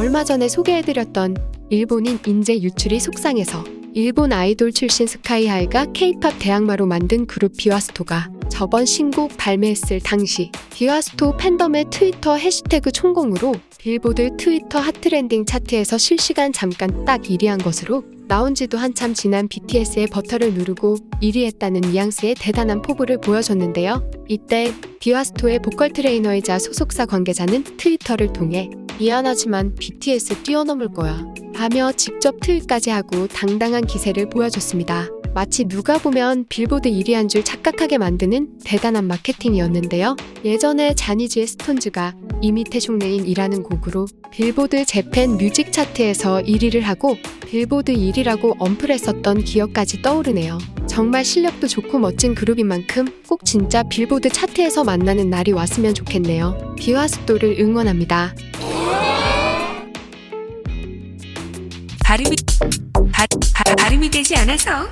얼마 전에 소개해드렸던 일본인 인재 유출이 속상해서 일본 아이돌 출신 스카이하이가 케이팝 대항마로 만든 그룹 비와스토가 저번 신곡 발매했을 당시 비와스토 팬덤의 트위터 해시태그 총공으로 빌보드 트위터 핫트렌딩 차트에서 실시간 잠깐 딱 1위한 것으로 나온 지도 한참 지난 BTS의 버터를 누르고 1위 했다는 뉘앙스의 대단한 포부를 보여줬는데요. 이때 비와스토의 보컬 트레이너이자 소속사 관계자는 트위터를 통해 미안하지만 BTS 뛰어넘을 거야. 하며 직접 트윗까지 하고 당당한 기세를 보여줬습니다. 마치 누가 보면 빌보드 1위 한 줄 착각하게 만드는 대단한 마케팅이었는데요. 예전에 자니즈의 스톤즈가 이미테숑레인이라는 곡으로 빌보드 재팬 뮤직 차트에서 1위를 하고 빌보드 1위라고 언플했었던 기억까지 떠오르네요. 정말 실력도 좋고 멋진 그룹인 만큼 꼭 진짜 빌보드 차트에서 만나는 날이 왔으면 좋겠네요. 비와스토를 응원합니다. 발음이 바, 바, 발음이 되지 않아서